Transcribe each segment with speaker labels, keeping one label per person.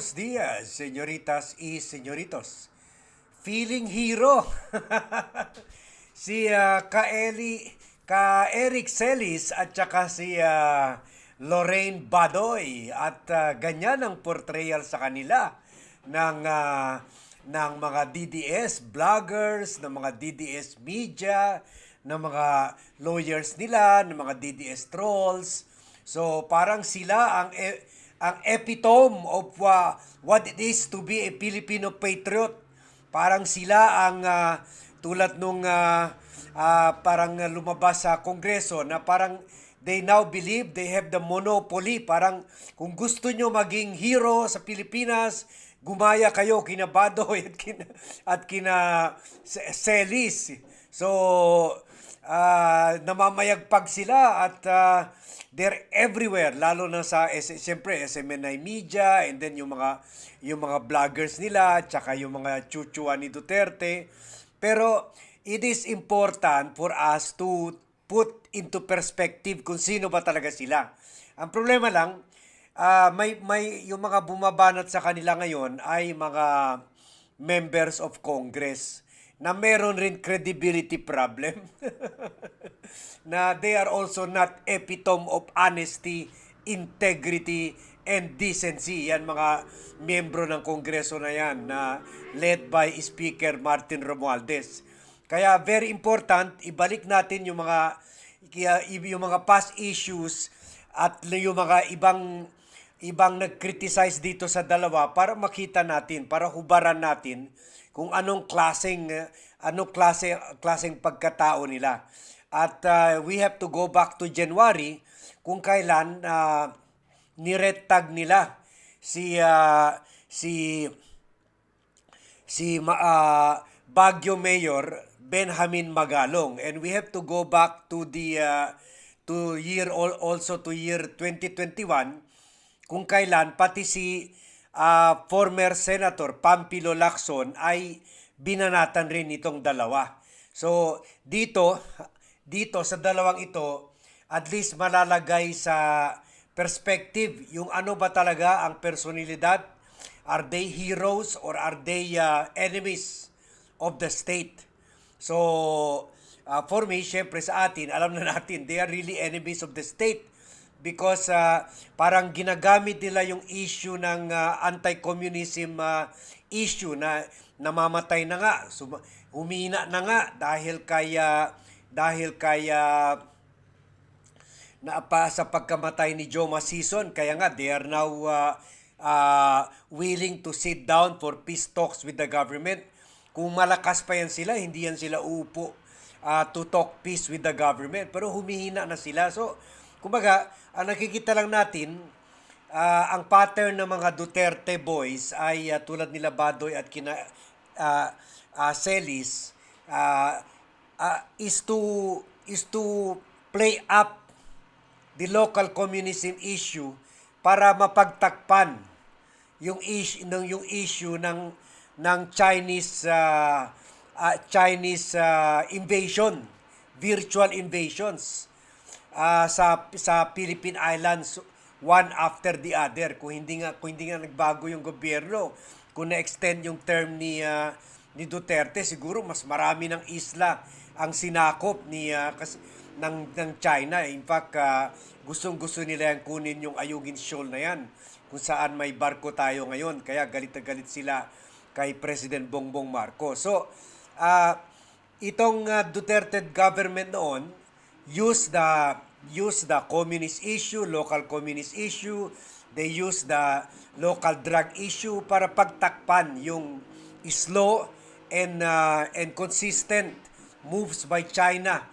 Speaker 1: Buenos días, señoritas y señoritos. Feeling hero. si ah, ka Eli, ka Eric Celis at saka si ah, Lorraine Badoy at ah, ganyan ang portrayal sa kanila ng ah, ng mga DDS vloggers, ng mga DDS media, ng mga lawyers nila, ng mga DDS trolls. So parang sila ang e- ang epitome of uh, what it is to be a Filipino patriot. Parang sila ang ah, tulad nung ah, ah, parang lumabas sa kongreso na parang they now believe they have the monopoly. Parang kung gusto nyo maging hero sa Pilipinas, gumaya kayo kina Badoy at kina, at kina Celis. So, ah, namamayagpag sila at ah, they're everywhere lalo na sa siyempre SMNI media and then yung mga yung mga vloggers nila tsaka yung mga chuchuan ni Duterte. Pero it is important for us to put into perspective kung sino ba talaga sila. Ang problema lang ah, may may yung mga bumabanat sa kanila ngayon ay mga members of Congress na meron rin credibility problem. na they are also not epitome of honesty, integrity, and decency. Yan mga miyembro ng Kongreso na yan na led by Speaker Martin Romualdez. Kaya very important, ibalik natin yung mga yung mga past issues at yung mga ibang ibang nag-criticize dito sa dalawa para makita natin, para hubaran natin kung anong klaseng uh, anong klase klaseng pagkatao nila. At uh, we have to go back to January kung kailan uh, niretag nila si uh, si si ah, Baguio Mayor Benjamin Magalong and we have to go back to the uh, to year al- also to year 2021 kung kailan pati si ah, former Senator Pampilo Lacson ay binanatan rin itong dalawa. So dito dito sa dalawang ito at least malalagay sa perspective yung ano ba talaga ang personalidad Are they heroes or are they uh, enemies of the state? So, uh, for me, syempre sa atin, alam na natin, they are really enemies of the state because uh, parang ginagamit nila yung issue ng uh, anti-communism uh, issue na namamatay na nga, sum- humina na nga dahil kaya dahil kaya na pa sa pagkamatay ni Joe Masison kaya nga they are now uh, uh, willing to sit down for peace talks with the government. Kung malakas pa yan sila hindi yan sila upo uh, to talk peace with the government. Pero humihina na sila. So kumbaga ang nakikita lang natin uh, ang pattern ng mga Duterte boys ay uh, tulad nila Badoy at kina uh, uh, Celis uh, uh, is to is to play up the local communism issue para mapagtakpan yung issue ng yung issue ng ng Chinese uh, uh, Chinese uh, invasion virtual invasions uh, sa sa Philippine Islands one after the other. Kung hindi nga kung hindi nga nagbago yung gobyerno kung na-extend yung term ni uh, ni Duterte siguro mas marami ng isla ang sinakop ni uh, kas, ng ng China. In fact uh, gustong-gusto nila yung kunin yung Ayungin Shoal na yan kung saan may barko tayo ngayon. Kaya galit na galit sila kay President Bongbong Marcos. So uh, itong uh, Duterte government noon use the use the communist issue, local communist issue, they use the local drug issue para pagtakpan yung slow and uh, and consistent moves by China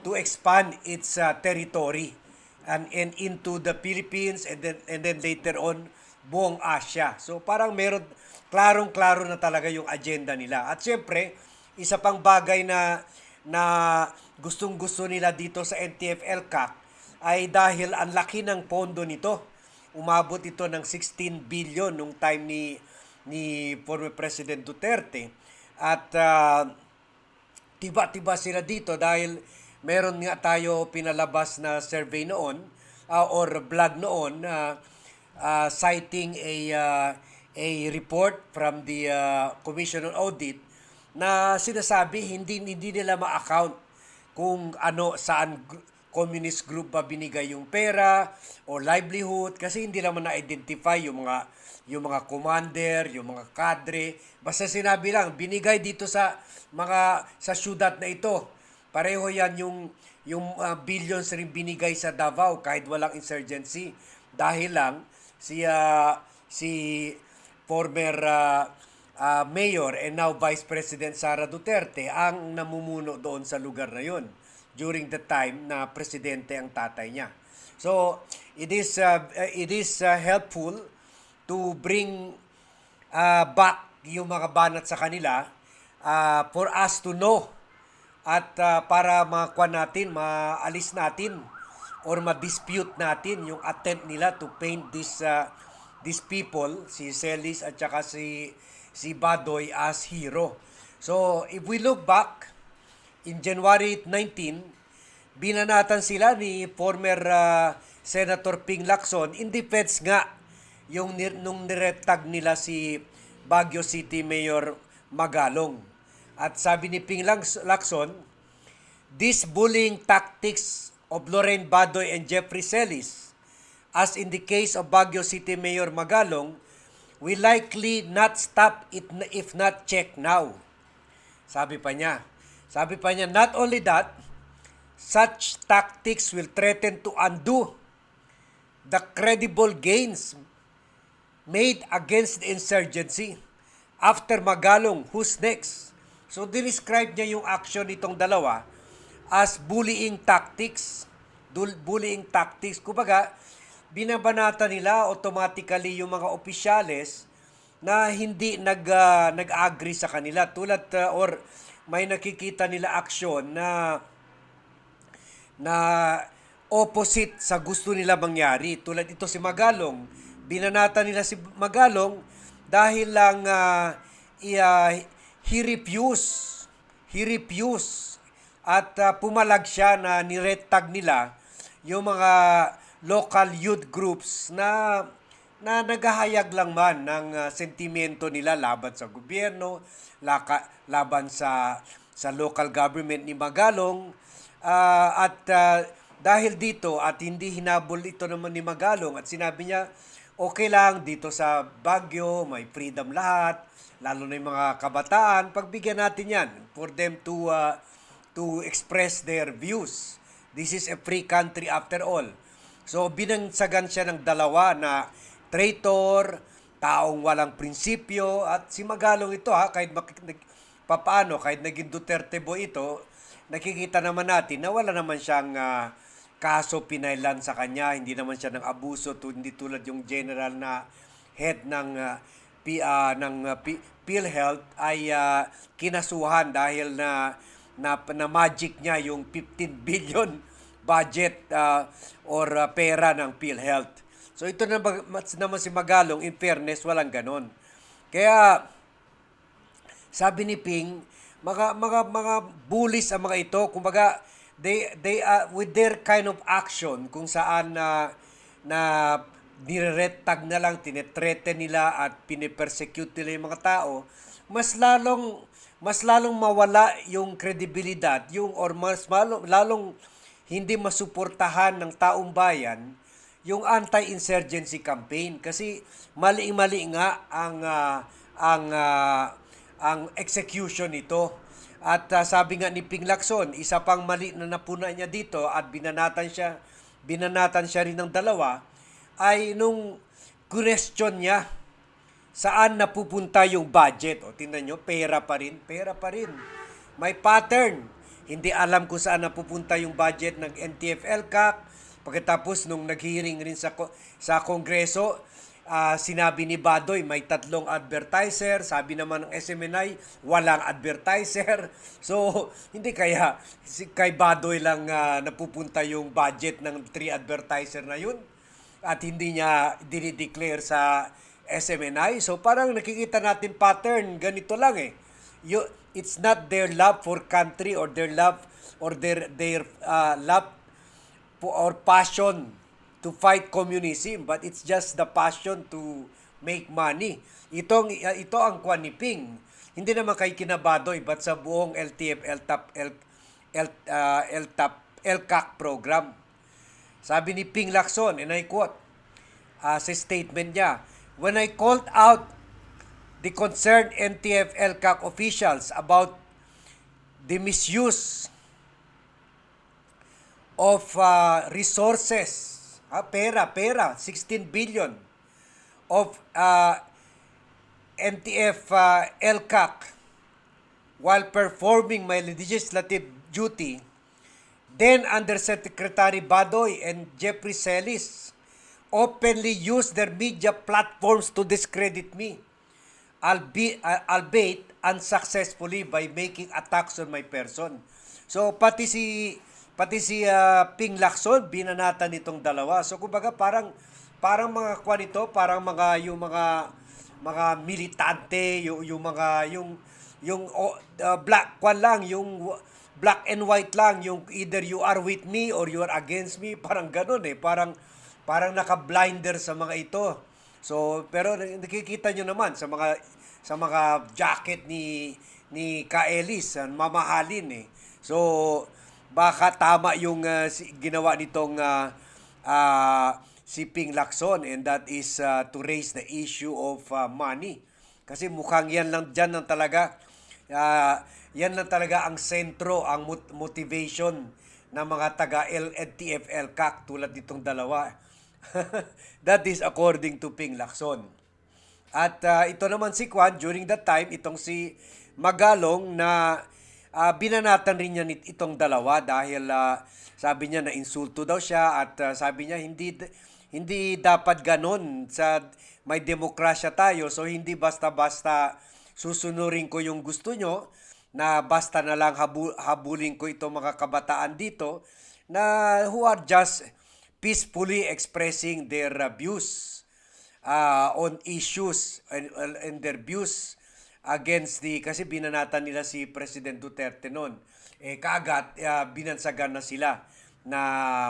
Speaker 1: to expand its uh, territory and, and into the Philippines and then and then later on buong Asia. So parang meron klarong-klaro na talaga yung agenda nila. At syempre, isa pang bagay na na gustong-gusto nila dito sa NTF CAC ay dahil ang laki ng pondo nito. Umabot ito ng 16 billion nung time ni ni former President Duterte. At ah, tiba-tiba sila dito dahil meron nga tayo pinalabas na survey noon ah, or vlog noon na uh, citing a uh, a report from the uh, Commission on Audit na sinasabi hindi hindi nila ma-account kung ano saan communist group ba binigay yung pera o livelihood kasi hindi naman na-identify yung mga yung mga commander, yung mga kadre. Basta sinabi lang binigay dito sa mga sa syudad na ito. Pareho yan yung yung uh, billions rin binigay sa Davao kahit walang insurgency dahil lang si uh, si former uh, uh, mayor and now Vice President Sara Duterte ang namumuno doon sa lugar na yon during the time na presidente ang tatay niya. So, it is uh, it is uh, helpful to bring uh, back yung mga banat sa kanila uh, for us to know at uh, para makuha natin, maalis natin or ma-dispute natin yung attempt nila to paint this uh, these people, si Celis at saka si si Badoy as hero. So, if we look back in January 19, binanatan sila ni former uh, Senator Ping Lacson in defense nga yung nir- nung niretag nila si Baguio City Mayor Magalong. At sabi ni Ping Lacs- Lacson, These bullying tactics of Lorraine Badoy and Jeffrey Celis, as in the case of Baguio City Mayor Magalong, will likely not stop it if not checked now. Sabi pa niya. Sabi pa niya, not only that, such tactics will threaten to undo the credible gains made against the insurgency. After Magalong, who's next? So, describe niya yung action nitong dalawa as bullying tactics. Bullying tactics. Kumbaga, binabanata nila automatically yung mga opisyales na hindi nag ah, nag-agree sa kanila tulad ah, or may nakikita nila aksyon na na opposite sa gusto nila mangyari. Tulad ito si Magalong. Binanata nila si Magalong dahil lang uh, he refuse he refuse at uh, pumalag siya na niretag nila yung mga local youth groups na na naghahayag lang man ng uh, sentimento nila laban sa gobyerno, laka, laban sa sa local government ni Magalong. Uh, at uh, dahil dito at hindi hinabol ito naman ni Magalong at sinabi niya okay lang dito sa Baguio may freedom lahat lalo na yung mga kabataan pagbigyan natin yan for them to uh, to express their views. This is a free country after all so binansagan siya ng dalawa na traitor taong walang prinsipyo at si Magalong ito ha kahit mak- nag- papaano kahit naging Duterte boy ito nakikita naman natin na wala naman siyang ah, kaso pinailan sa kanya, hindi naman siya ng abuso, hindi tulad yung general na head ng ah, P, ah, ng ah, P- PhilHealth ay ah, kinasuhan dahil na, na na magic niya yung 15 billion budget ah, or ah, pera ng PhilHealth. So ito na naman si Magalong, in fairness, walang ganon. Kaya sabi ni Ping, mga mga mga bullies ang mga ito, kumbaga they they uh, with their kind of action kung saan na na nireretag na lang, tinetreten nila at pinipersecute nila yung mga tao, mas lalong mas lalong mawala yung kredibilidad, yung or mas lalong, lalong hindi masuportahan ng taong bayan yung anti-insurgency campaign kasi mali-mali nga ang ah, ang ah, ang execution nito. At ah, sabi nga ni Ping Lacson, isa pang mali na napuna niya dito at binanatan siya binanatan siya rin ng dalawa ay nung question niya saan napupunta yung budget. O tingnan nyo, pera pa rin, pera pa rin. May pattern. Hindi alam kung saan napupunta yung budget ng NTF-ELCAC. Pagkatapos nung nag-hearing rin sa sa Kongreso, ah, sinabi ni Badoy may tatlong advertiser, sabi naman ng SMNI walang advertiser. So, hindi kaya si kay Badoy lang ah, napupunta yung budget ng three advertiser na yun at hindi niya dinideclare sa SMNI. So parang nakikita natin pattern, ganito lang eh. You, it's not their love for country or their love or their their uh, love or passion to fight communism, but it's just the passion to make money. Itong uh, ito ang kwan Ping. Hindi naman kay kinabadoy but sa buong LTF LTAP L, L, uh, LTAP LCAC program. Sabi ni Ping Lacson, and I quote, uh, sa statement niya, When I called out the concerned NTF LCAC officials about the misuse of uh, resources, ah, pera, pera, 16 billion of uh, NTF uh, LCAC while performing my legislative duty, then Undersecretary Badoy and Jeffrey Celis openly used their media platforms to discredit me, albeit, uh, unsuccessfully by making attacks on my person. So pati si pati si uh, Ping Lacson binanatan nitong dalawa. So kumbaga parang parang mga kwan ito, parang mga yung mga mga militante, yung, yung mga yung yung uh, black kwan lang, yung black and white lang, yung either you are with me or you are against me, parang ganun eh, parang parang naka-blinder sa mga ito. So, pero nakikita nyo naman sa mga sa mga jacket ni ni Kaelis, ah, mamahalin eh. So, baka tama yung si- ginawa nitong ah, ah, si Ping Lacson and that is ah, to raise the issue of ah, money. Kasi mukhang yan lang dyan lang talaga ah, yan lang talaga ang sentro, ang mot- motivation ng mga taga LNTF LCAC tulad nitong dalawa. that is according to Ping Lacson. At ah, ito naman si Kwan, during that time, itong si Magalong na ah, binanatan rin niya itong dalawa dahil ah, sabi niya na insulto daw siya at ah, sabi niya hindi hindi dapat ganon sa may demokrasya tayo so hindi basta-basta susunurin ko yung gusto nyo na basta na lang habu- habulin ko itong mga kabataan dito na who are just peacefully expressing their views uh, on issues and, and their views against the kasi binanatan nila si President Duterte noon. Eh kaagad uh, binansagan na sila na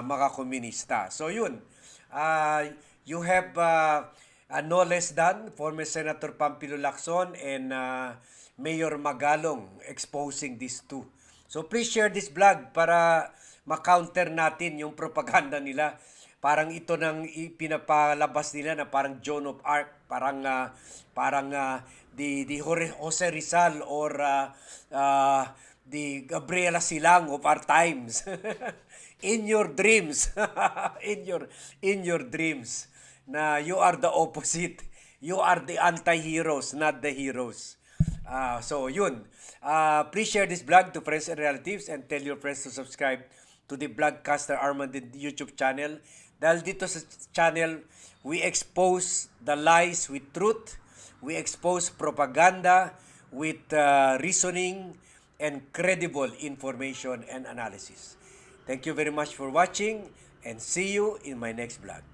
Speaker 1: mga komunista. So yun. Uh, you have uh, uh, no less than former Senator Pampilo Lacson and uh, Mayor Magalong exposing these two so please share this vlog para ma-counter natin yung propaganda nila parang ito nang pinapalabas nila na parang Joan of Arc, parang ah, parang ah, the the Jose Rizal or ah, ah, the Gabriela Silang of our times. in your dreams, in your in your dreams na you are the opposite. You are the anti-heroes, not the heroes. Ah, so yun. Ah, please share this vlog to friends and relatives and tell your friends to subscribe to the Vlogcaster Armand YouTube channel. Dahil dito sa channel, we expose the lies with truth, we expose propaganda with uh, reasoning and credible information and analysis. Thank you very much for watching and see you in my next vlog.